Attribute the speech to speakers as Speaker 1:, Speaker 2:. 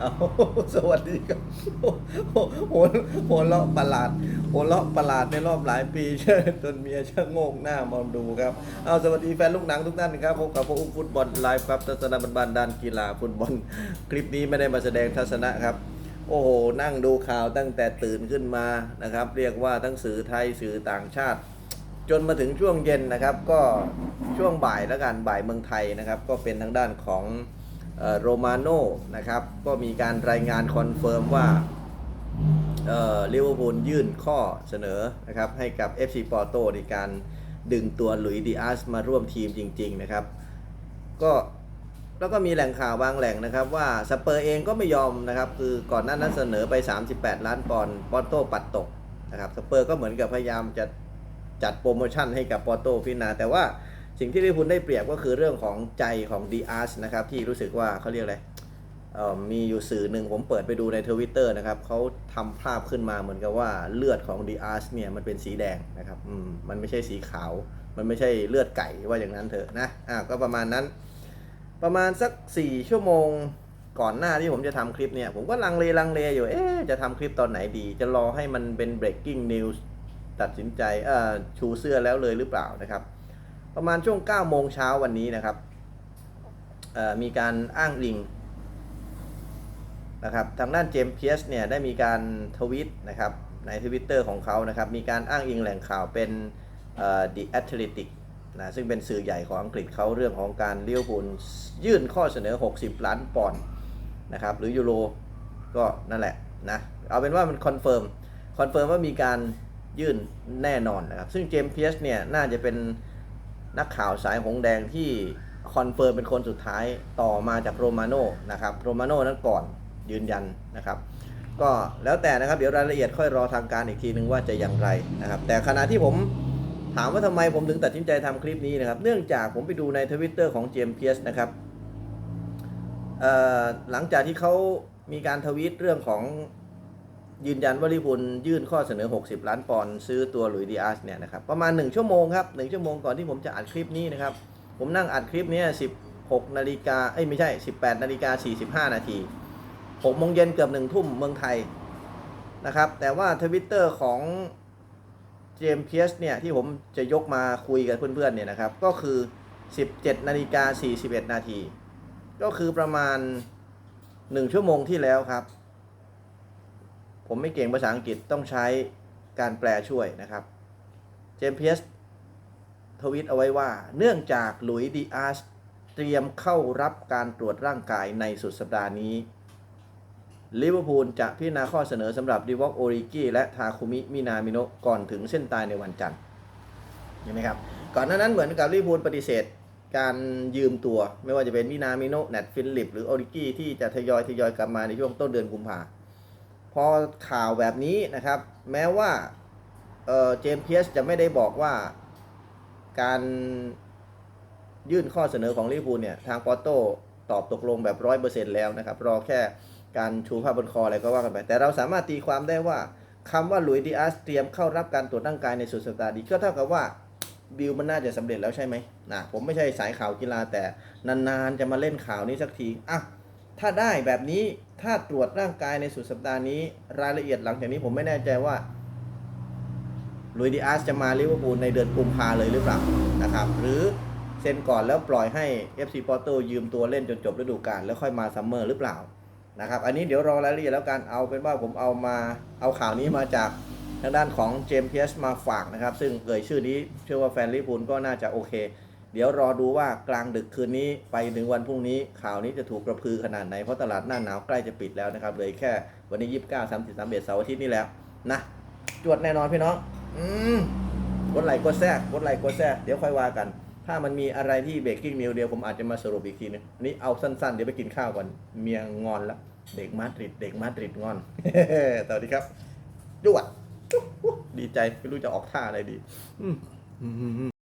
Speaker 1: เอาสวัสดีครับโอ้โหหัวหัวเราะประหลาดหัวเราะประหลาดในรอบหลายปีเช่จนเมียช่างโงกหน้ามองดูครับ เอาสวัสดีแฟนลูกหนังทุกท่านครับพบกับพวกอุ้มฟุตบอลไลฟ์ครับทัศนบันบานด้านกีฬาฟุตบอล คลิปนี้ไม่ได้มาแสดงทัศนะครับโอ้โห นั่งดูข่าวตั้งแต่ตื่นขึ้นมานะครับ เรียกว่าทั้งสื่อไทยสื่อต่างชาติ จนมาถึงช่วงเย็นนะครับ ก็ช่วงบ่ายแล้วกันบ่ายเมืองไทยนะครับ ก็เป็นทางด้านของโรมาโนนะครับ ก็มีการรายงานคอนเฟิร์มว่าลิเวอร์พูลยื่นข้อเสนอนะครับ ให้กับ FC ปอร์โตในการดึงตัวหลุยส์ดิอาสมาร่วมทีมจริง ๆ นะครับ ก็แล้วก็มีแหล่งข่าวบางแหล่งนะครับ ว่าสเปอร์เองก็ไม่ยอมนะครับ คือก่อนหน้านั้นเสนอไป 38 ล้านปอนด์ปอร์โตปัดตกนะครับสเปอร์ก็เหมือนกับพยายามจะ จัดโปรโมชั่นให้กับปอโตพินาแต่ว่าสิ่งที่ลิเวอร์พูลได้เปรียบก็คือเรื่องของใจของดีอาร์สนะครับที่รู้สึกว่าเขาเรียกอะไรมีอยู่สื่อหนึ่งผมเปิดไปดูในทวิตเตอร์นะครับเขาทำภาพขึ้นมาเหมือนกับว่าเลือดของดีอาร์สเนี่ยมันเป็นสีแดงนะครับมมันไม่ใช่สีขาว มันไม่ใช่เลือดไก่ว่าอย่างนั้นเถอะนะอะก็ประมาณนั้น ประมาณสัก 4 ชั่วโมงก่อนหน้าที่ผมจะทำคลิปเนี่ย ผมก็ลังเลลังเลอยู่เอ๊จะทำคลิปตอนไหนดี จะรอให้มันเป็น breaking news ตัดสินใจชูเสื้อแล้วเลยหรือเปล่านะครับ ประมาณช่วง9โมงเช้าวันนี้นะครับมีการอ้างอิงนะครับทางด้านเจมส์เพียสเนี่ยได้มีการทวิตนะครับในทวิตเตอร์ของเขานะครับมีการอ้างอิงแหล่งข่าวเป็นเอ่อ The Athletic นะซึ่งเป็นสื่อใหญ่ของอังกฤษเขาเรื่องของการเลี้ยวพูลยื่นข้อเสนอ 60 ล้านปอนด์นะครับหรือยูโรก็นั่นแหละนะเอาเป็นว่ามันคอนเฟิร์มคอนเฟิร์มว่ามีการ ยื่นแน่นอนนะครับ ซึ่งเจมส์เพียสเนี่ยน่าจะเป็นนักข่าวสายหงแดงที่คอนเฟิร์มเป็นคนสุดท้ายต่อมาจากโรมาโน่นะครับโรมาโน่นั้นก่อนยืนยันนะครับ ก็แล้วแต่นะครับเดี๋ยวรายละเอียดค่อยรอทางการอีกทีนึงว่าจะอย่างไรนะครับ แต่ขณะที่ผมถามว่าทำไมผมถึงตัดสินใจทำคลิปนี้นะครับ เนื่องจากผมไปดูในทวิตเตอร์ของเจมส์เพียสนะครับหลังจากที่เขามีการทวีตเรื่องของ ยืนยันว่าลิเวอร์พูลยื่นข้อเสนอ 60 ล้านปอนด์ซื้อตัวหลุยส์ดิอาสเนี่ยนะครับประมาณ 1 ชั่วโมงครับ1ชั่วโมงก่อนที่ผมจะอัดคลิปนี้นะครับ ผมนั่งอัดคลิปนี้ 16 นาฬิกาเอ้ยไม่ใช่ 18 นาฬิกา 45 นาที6โมงเย็นเกือบ1ทุ่มเมืองไทยนะครับ แต่ว่าทวิตเตอร์ของเจมส์เพียสเนี่ยที่ผมจะยกมาคุยกับเพื่อนๆเนี่ยนะครับ ก็คือ 17 นาฬิกา 41 นาที ก็คือประมาณ 1 ชั่วโมงที่แล้วครับ ผมไม่เก่งภาษาอังกฤษต้องใช้การแปลช่วยนะครับ เจมส์เพียสทวิตเอาไว้ว่า เนื่องจากหลุยส์ดีอาร์สเตรียมเข้ารับการตรวจร่างกายในสุดสัปดาห์นี้ลิเวอร์พูลจะพิจารณาข้อเสนอสำหรับดิวอกโอริกิและทาคุมิมินามิโนก่อนถึงเส้นตายในวันจันทร์เห็นไหมครับ ก่อนหน้านั้นเหมือนกับลิเวอร์พูลปฏิเสธการยืมตัว ไม่ว่าจะเป็นมินามิโนแนทฟินลิปหรือโอริกิที่จะทยอยทยอยกลับมาในช่วงต้นเดือนกุมภาพันธ พอข่าวแบบนี้นะครับ แม้ว่าเจมส์เพียสจะไม่ได้บอกว่าการยื่นข้อเสนอของลิเวอร์พูลเนี่ย ทางปอโต้ตอบตกลงแบบร้อยเปอร์เซ็นต์แล้วนะครับ รอแค่การชูผ้าบนคออะไรก็ว่ากันไป แต่เราสามารถตีความได้ว่าคำว่าลุยดิอาสเตรียมเข้ารับการตรวจร่างกายในสุดสัปดาห์นี้ก็เท่ากับว่าดีลมันน่าจะสำเร็จแล้วใช่ไหมนะผมไม่ใช่สายข่าวกีฬาแต่นานๆจะมาเล่นข่าวนี้สักทีอะ ถ้าได้แบบนี้ถ้าตรวจร่างกายในสุดสัปดาห์นี้ รายละเอียดหลังจากนี้ผมไม่แน่ใจว่าลุยดิอาสจะมาลิเวอร์พูลในเดือนกุมภาเลยหรือเปล่านะครับ หรือเซ็นก่อนแล้วปล่อยให้ FC p o r t o ยืมตัวเล่นจนจบฤดูกาลแล้วค่อยมาซัมเมอร์หรือเปล่านะครับ อันนี้เดี๋ยวรอรายละเอียดแล้วกันเอาเป็นว่าผมเอามาเอาข่าวนี้มาจากทางด้านของเจมส์เพียสมาฝากนะครับ ซึ่งเอ่ยชื่อนี้เชื่อว่าแฟนลิเวอร์พูลก็น่าจะโอเค เดี๋ยวรอดูว่ากลางดึกคืนนี้ไปถึงวันพรุ่งนี้ข่าวนี้จะถูกกระพือขนาดไหน เพราะตลาดหน้าหนาวใกล้จะปิดแล้วนะครับเลยแค่วันนี้29 30 31เสาร์อาทิตย์นี้แล้วนะจวดแน่นอนพี่น้อง อืมกดไลค์กดแทรกกดไลค์กดแทรกเดี๋ยวค่อยว่ากัน ถ้ามันมีอะไรที่เบรกกิ้งนิวเดียวผมอาจจะมาสรุปอีกทีนึงอันนี้เอาสั้นๆ เดี๋ยวไปกินข้าวก่อนเมียงอนล้วเด็กมาดริดเด็กมาดริดงอนสวัสดีครับจวดดีใจไม่รู้จะออกท่าอะไรดี อืม